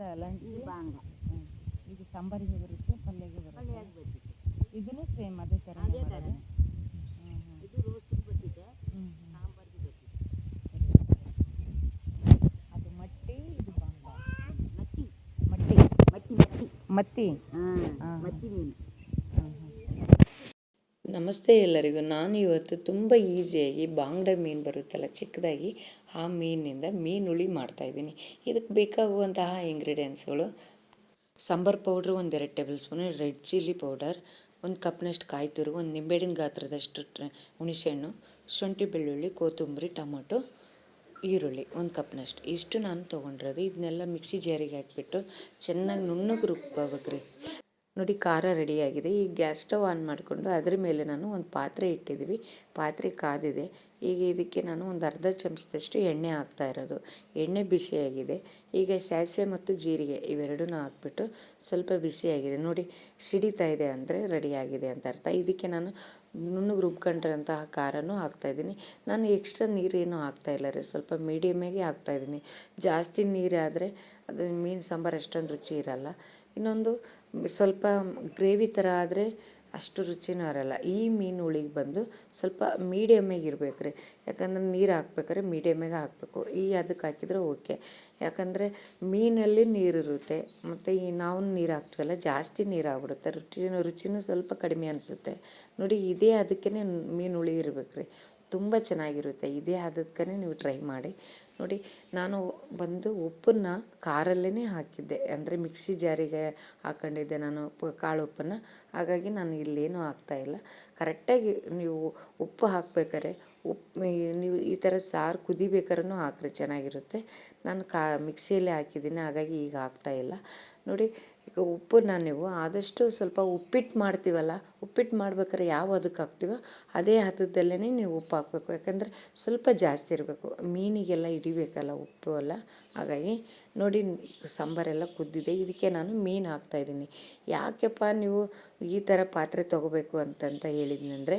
ಬಾಂಗ್ಡ lunch ಇದು ಬಾಂಗ ಇದು ಸಾಂಬಾರಿಗೆ ಬರುತ್ತೆ ಪಲ್ಯಗೆ ಬರುತ್ತೆ ಪಲ್ಯಕ್ಕೆ ಬರ್ತಿತ್ತು ಇದನ್ನು ಸೇಮ್ ಅದೇ ಥರ ಅದೇ ಥರ ಇದು ರೋಸ್ಟಿಗೆ ಬರ್ತಿದೆ ಸಾಂಬಾರ್ಗೆ ಬರ್ತಿತ್ತು ಅದು ಮಟ್ಟಿ ಇದು ಬಾಂಗ್ಡ ಮತ್ತಿ ಮಟ್ಟಿ ಮತ್ತಿ ಮತ್ತಿ ಮತ್ತಿ ಹಾಂ ಹಾ. ಮತ್ತಿ ಮೀನು ನಮಸ್ತೆ ಎಲ್ಲರಿಗೂ. ನಾನು ಇವತ್ತು ತುಂಬ ಈಸಿಯಾಗಿ ಬಾಂಗ್ಡೆ ಮೀನು ಬರುತ್ತಲ್ಲ, ಚಿಕ್ಕದಾಗಿ ಆ ಮೀನಿನಿಂದ ಮೀನುಳಿ ಮಾಡ್ತಾಯಿದ್ದೀನಿ ಇದಕ್ಕೆ ಬೇಕಾಗುವಂತಹ ಇಂಗ್ರೀಡಿಯೆಂಟ್ಸ್ಗಳು ಸಾಂಬಾರ್ ಪೌಡ್ರ್ ಒಂದೆರಡು tablespoon red chilli powder, ಒಂದು ಕಪ್ನಷ್ಟು ಕಾಯಿ ತುರು, ಒಂದು ನಿಂಬೆಹಣ್ಣಿನ ಗಾತ್ರದಷ್ಟು ಹುಣಸೆಹಣ್ಣು, ಶುಂಠಿ, ಬೆಳ್ಳುಳ್ಳಿ, ಕೊತ್ತಂಬರಿ, ಟೊಮೊಟೊ, ಈರುಳ್ಳಿ ಒಂದು ಕಪ್ನಷ್ಟು. ಇಷ್ಟು ನಾನು ತೊಗೊಂಡಿರೋದು. ಇದನ್ನೆಲ್ಲ ಮಿಕ್ಸಿ ಜಾರಿಗೆ ಹಾಕಿಬಿಟ್ಟು ಚೆನ್ನಾಗಿ ನುಣ್ಣಗೆ ರುಬ್ಕೋಬೇಕ್ರಿ ನೋಡಿ ಖಾರ ರೆಡಿಯಾಗಿದೆ. ಈ ಗ್ಯಾಸ್ ಸ್ಟವ್ ಆನ್ ಮಾಡಿಕೊಂಡು ಅದ್ರ ಮೇಲೆ ನಾನು ಒಂದು ಪಾತ್ರೆ ಇಟ್ಟಿದ್ದೀವಿ. ಪಾತ್ರೆ ಕಾದಿದೆ. ಈಗ ಇದಕ್ಕೆ ನಾನು ಒಂದು ಅರ್ಧ ಚಮಚದಷ್ಟು ಎಣ್ಣೆ ಹಾಕ್ತಾ ಇರೋದು. ಎಣ್ಣೆ ಬಿಸಿಯಾಗಿದೆ. ಈಗ ಸಾಸಿವೆ ಮತ್ತು ಜೀರಿಗೆ ಇವೆರಡೂ ಹಾಕ್ಬಿಟ್ಟು ಸ್ವಲ್ಪ ಬಿಸಿಯಾಗಿದೆ. ನೋಡಿ, ಸಿಡಿತಾ ಇದೆ ಅಂದರೆ ರೆಡಿಯಾಗಿದೆ ಅಂತ ಅರ್ಥ. ಇದಕ್ಕೆ ನಾನು ನುಣ್ಣಗೆ ರುಬ್ಕೊಂಡಿರೋಂತಹ ಖಾರನೂ ಹಾಕ್ತಾಯಿದ್ದೀನಿ ನಾನು ಎಕ್ಸ್ಟ್ರಾ ನೀರೇನು ಹಾಕ್ತಾ ಇಲ್ಲ ರೀ. ಸ್ವಲ್ಪ ಮೀಡಿಯಮಾಗಿ ಹಾಕ್ತಾಯಿದ್ದೀನಿ ಜಾಸ್ತಿ ನೀರಾದರೆ ಅದು ಮೀನು ಸಾಂಬಾರು ಅಷ್ಟೊಂದು ರುಚಿ ಇರಲ್ಲ. ಇನ್ನೊಂದು ಸ್ವಲ್ಪ ಗ್ರೇವಿ ಥರ ಆದರೆ ಅಷ್ಟು ರುಚಿನೂ ಇರಲ್ಲ ಈ ಮೀನು ಹುಳಿಗೆ ಬಂದು ಸ್ವಲ್ಪ ಮೀಡಿಯಮ್ಮಾಗಿ ಇರ್ಬೇಕು ರೀ ಯಾಕಂದ್ರೆ ನೀರು ಹಾಕ್ಬೇಕಾದ್ರೆ ಮೀಡಿಯಮ್ಮಾಗೆ ಹಾಕಬೇಕು. ಈ ಅದಕ್ಕೆ ಹಾಕಿದರೆ ಓಕೆ. ಯಾಕಂದರೆ ಮೀನಲ್ಲಿ ನೀರಿರುತ್ತೆ ಮತ್ತು ಈ ನಾವು ನೀರು ಹಾಕ್ತೀವಲ್ಲ, ಜಾಸ್ತಿ ನೀರು ಆಗ್ಬಿಡುತ್ತೆ. ರುಚಿನೂ ರುಚಿನೂ ಸ್ವಲ್ಪ ಕಡಿಮೆ ಅನಿಸುತ್ತೆ. ನೋಡಿ, ಇದೇ ಅದಕ್ಕೇ ಮೀನು ಹುಳಿ ಇರ್ಬೇಕು ರೀ ತುಂಬ ಚೆನ್ನಾಗಿರುತ್ತೆ. ಇದೇ ಅದಕ್ಕೇ ನೀವು ಟ್ರೈ ಮಾಡಿ. ನೋಡಿ, ನಾನು ಬಂದು ಉಪ್ಪನ್ನು ಖಾರಲ್ಲೇ ಹಾಕಿದ್ದೆ. ಅಂದರೆ ಮಿಕ್ಸಿ ಜಾರಿಗೆ ಹಾಕೊಂಡಿದ್ದೆ ನಾನು ಕಾಳು ಉಪ್ಪನ್ನು. ಹಾಗಾಗಿ ನಾನು ಇಲ್ಲೇನೂ ಹಾಕ್ತಾಯಿಲ್ಲ ಕರೆಕ್ಟಾಗಿ ನೀವು ಉಪ್ಪು ಹಾಕ್ಬೇಕಾರೆ ಉಪ್ಪು ನೀವು ಈ ಥರ ಸಾರು ಕುದಿಬೇಕಾದ್ರೂ ಹಾಕ್ರಿ, ಚೆನ್ನಾಗಿರುತ್ತೆ. ನಾನು ಕಾ, ಮಿಕ್ಸಿಯಲ್ಲೇ ಹಾಕಿದ್ದೀನಿ. ಹಾಗಾಗಿ ಈಗ ಹಾಕ್ತಾಯಿಲ್ಲ ನೋಡಿ, ಈಗ ಉಪ್ಪನ್ನ ನೀವು ಆದಷ್ಟು ಸ್ವಲ್ಪ ಉಪ್ಪಿಟ್ಟು ಮಾಡ್ತೀವಲ್ಲ, ಉಪ್ಪಿಟ್ಟು ಮಾಡ್ಬೇಕಾದ್ರೆ ಯಾವ ಅದಕ್ಕೆ ಹಾಕ್ತೀವೋ ಅದೇ ಹತ್ತದಲ್ಲೇ ನೀವು ಉಪ್ಪು ಹಾಕಬೇಕು. ಯಾಕಂದರೆ ಸ್ವಲ್ಪ ಜಾಸ್ತಿ ಇರಬೇಕು. ಮೀನಿಗೆಲ್ಲ ಹಿಡಿಬೇಕಲ್ಲ ಉಪ್ಪು ಅಲ್ಲ ಹಾಗಾಗಿ ನೋಡಿ, ಸಾಂಬಾರೆಲ್ಲ ಕುದ್ದಿದೆ. ಇದಕ್ಕೆ ನಾನು ಮೀನು ಹಾಕ್ತಾಯಿದ್ದೀನಿ ಯಾಕೆಪ್ಪ ನೀವು ಈ ಥರ ಪಾತ್ರೆ ತೊಗೋಬೇಕು ಅಂತಂತ ಹೇಳಿದ್ನಂದರೆ,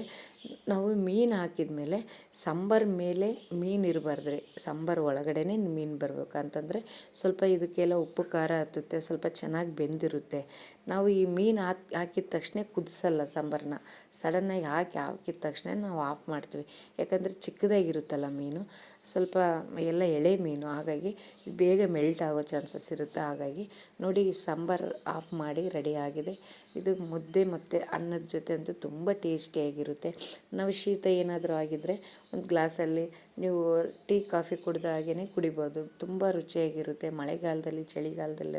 ನಾವು ಮೀನು ಹಾಕಿದ ಮೇಲೆ ಸಾಂಬಾರ್ ಮೇಲೆ ಮೀನು ಇರಬಾರ್ದ್ರಿ. ಸಾಂಬಾರು ಒಳಗಡೆನೇ ಮೀನು ಬರಬೇಕು. ಅಂತಂದರೆ ಸ್ವಲ್ಪ ಇದಕ್ಕೆಲ್ಲ ಉಪ್ಪು ಖಾರ ಹತ್ತುತ್ತೆ, ಸ್ವಲ್ಪ ಚೆನ್ನಾಗಿ ಬೆಂದಿರುತ್ತೆ. ನಾವು ಈ ಮೀನು ಹಾಕಿ ಹಾಕಿದ ತಕ್ಷಣ ಕುದಿಸಲ್ಲ ಸಾಂಬಾರನ್ನ. ಸಡನ್ನಾಗಿ ಹಾಕಿ, ಹಾಕಿದ ತಕ್ಷಣ ನಾವು ಆಫ್ ಮಾಡ್ತೀವಿ. ಯಾಕಂದರೆ ಚಿಕ್ಕದಾಗಿರುತ್ತಲ್ಲ ಮೀನು, ಸ್ವಲ್ಪ ಎಲ್ಲ ಎಳೆ ಮೀನು, ಹಾಗಾಗಿ ಬೇಗ ಮೆಲ್ಟ್ ಆಗೋ ಚಾನ್ಸಸ್ ಇರುತ್ತೆ. ಹಾಗಾಗಿ ನೋಡಿ ಸಾಂಬಾರು ಆಫ್ ಮಾಡಿ ರೆಡಿ ಆಗಿದೆ. ಇದು ಮುದ್ದೆ ಮತ್ತು ಅನ್ನದ ಜೊತೆ ಅಂತೂ ತುಂಬ ಟೇಸ್ಟಿಯಾಗಿರುತ್ತೆ ನಾವು ಶೀತ ಏನಾದರೂ ಆಗಿದ್ದರೆ ಒಂದು ಗ್ಲಾಸಲ್ಲಿ ನೀವು ಟೀ, ಕಾಫಿ ಕುಡ್ದ ಹಾಗೆಯೇ ಕುಡಿಬೋದು. ತುಂಬ ರುಚಿಯಾಗಿರುತ್ತೆ. ಮಳೆಗಾಲದಲ್ಲಿ, ಚಳಿಗಾಲದಲ್ಲಿ